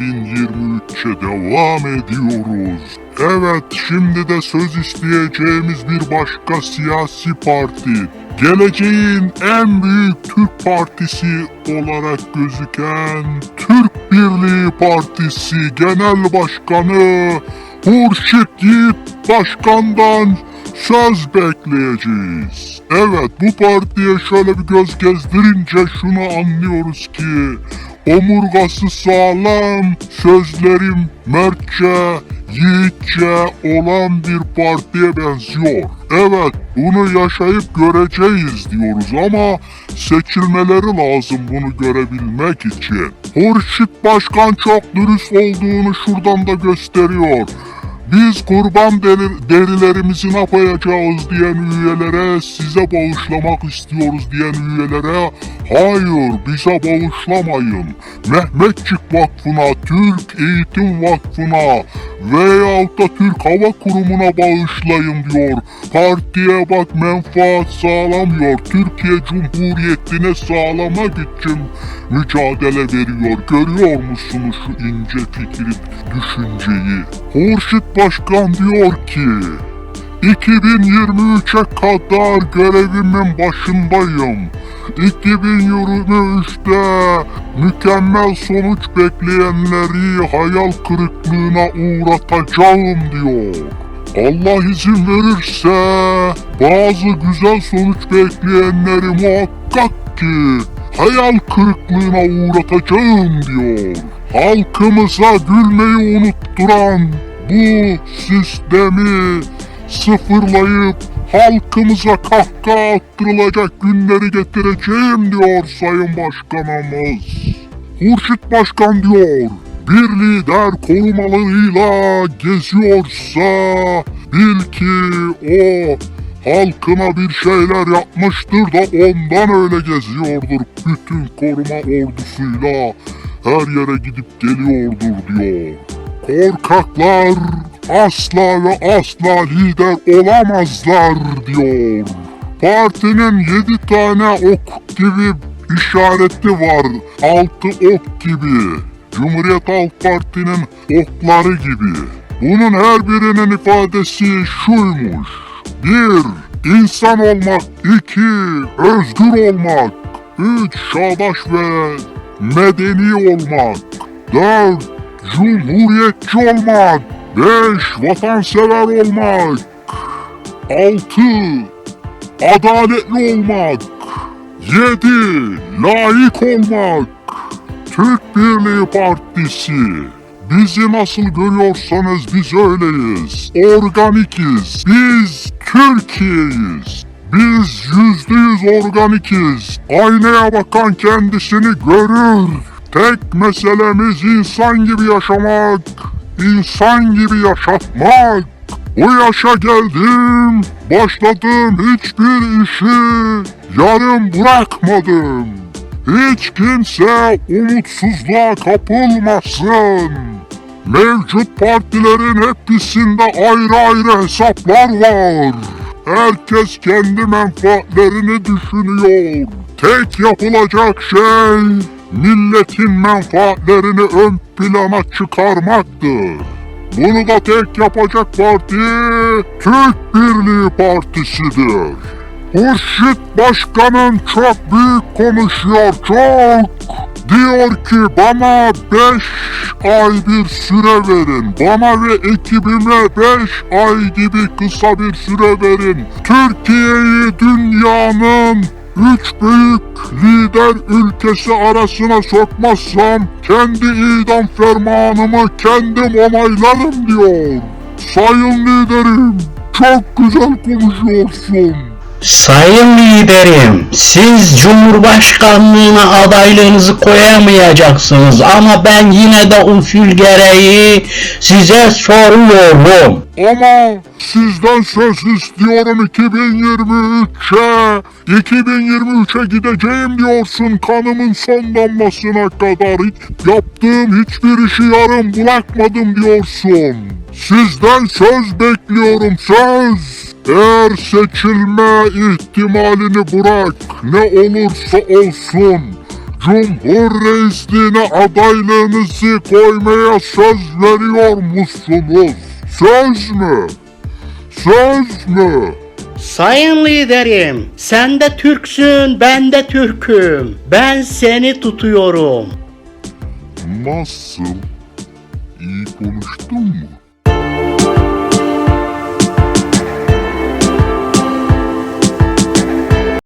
2023'e devam ediyoruz. Evet şimdi de söz isteyeceğimiz bir başka siyasi parti. Geleceğin en büyük Türk partisi olarak gözüken Türk Birliği Partisi Genel Başkanı Hurşit Yiğit Başkan'dan söz bekleyeceğiz. Evet bu partiye şöyle bir göz gezdirince şunu anlıyoruz ki omurgası sağlam, sözlerim mertçe, yiğitçe olan bir partiye benziyor. Evet bunu yaşayıp göreceğiz diyoruz ama seçilmeleri lazım bunu görebilmek için. Hurşit Başkan çok dürüst olduğunu şuradan da gösteriyor. Biz kurban deri- derilerimizi ne yapacağız diyen üyelere, size bağışlamak istiyoruz diyen üyelere, hayır bize bağışlamayın. Mehmetçik Vakfı'na, Türk Eğitim Vakfı'na veyahut da Türk Hava Kurumu'na bağışlayın diyor. Partiye bak menfaat sağlamıyor. Türkiye Cumhuriyeti'ne sağlamak için mücadele veriyor. Görüyor musunuz şu ince fikri, düşünceyi? Hurşit Başkan diyor ki, 2023'e kadar görevimin başındayım. 2023'te mükemmel sonuç bekleyenleri hayal kırıklığına uğratacağım diyor. Allah izin verirse bazı güzel sonuç bekleyenleri muhakkak ki hayal kırıklığına uğratacağım diyor. Halkımıza gülmeyi unutturan bu sistemi sıfırlayıp halkımıza kahkaha attırılacak günleri getireceğim diyor Sayın Başkanımız. Hurşit Başkan diyor, bir lider korumalarıyla geziyorsa bil ki o halkına bir şeyler yapmıştır da ondan öyle geziyordur. Bütün koruma ordusuyla her yere gidip geliyordur diyor. Korkaklar asla ve asla lider olamazlar diyor. Partinin yedi tane ok gibi işareti var. Altı ok gibi. Cumhuriyet Halk Parti'nin okları gibi. Bunun her birinin ifadesi şuymuş. Bir, insan olmak. iki özgür olmak. Üç, çağdaş ve medeni olmak. Dört, cumhuriyetçi olmak. Beş, vatansever olmak. Altı, adaletli olmak. Yedi, layık olmak. Türk Birliği Partisi. Bizi nasıl görüyorsanız biz öyleyiz. Organikiz. Biz Türkiye'yiz. Biz yüzde yüz organikiz. Aynaya bakan kendisini görür. Tek meselemiz insan gibi yaşamak. insan gibi yaşatmak. O yaşa geldim. Başladığım hiçbir işi yarım bırakmadım. Hiç kimse umutsuzluğa kapılmasın. Mevcut partilerin hepsinde ayrı ayrı hesaplar var. Herkes kendi menfaatlerini düşünüyor. Tek yapılacak şey milletin menfaatlerini ön plana çıkarmaktır. Bunu da tek yapacak parti Türk Birliği Partisi'dir. Hurşit Başkan'ın çok büyük konuşuyor çok. Diyor ki bana 5 ay bir süre verin. Bana ve ekibime 5 ay gibi kısa bir süre verin. Türkiye'yi dünyanın üç büyük lider ülkesi arasına sokmazsam kendi idam fermanımı kendim onaylarım diyor. Sayın liderim çok güzel konuşuyorsun. Sayın liderim, siz Cumhurbaşkanlığına adaylığınızı koyamayacaksınız ama ben yine de usul gereği size soruyorum. Ama sizden söz istiyorum 2023'e. 2023'e gideceğim diyorsun kanımın son damlasına kadar. Yaptığım hiçbir işi yarım bırakmadım diyorsun. Sizden söz bekliyorum söz. Eğer seçilme ihtimalini bırak ne olursa olsun Cumhur reisliğine adaylığınızı koymaya söz veriyor musunuz? Söz mü? Söz mü? Sayın liderim, sen de Türksün, ben de Türk'üm. Ben seni tutuyorum. Nasıl? İyi konuştun mu?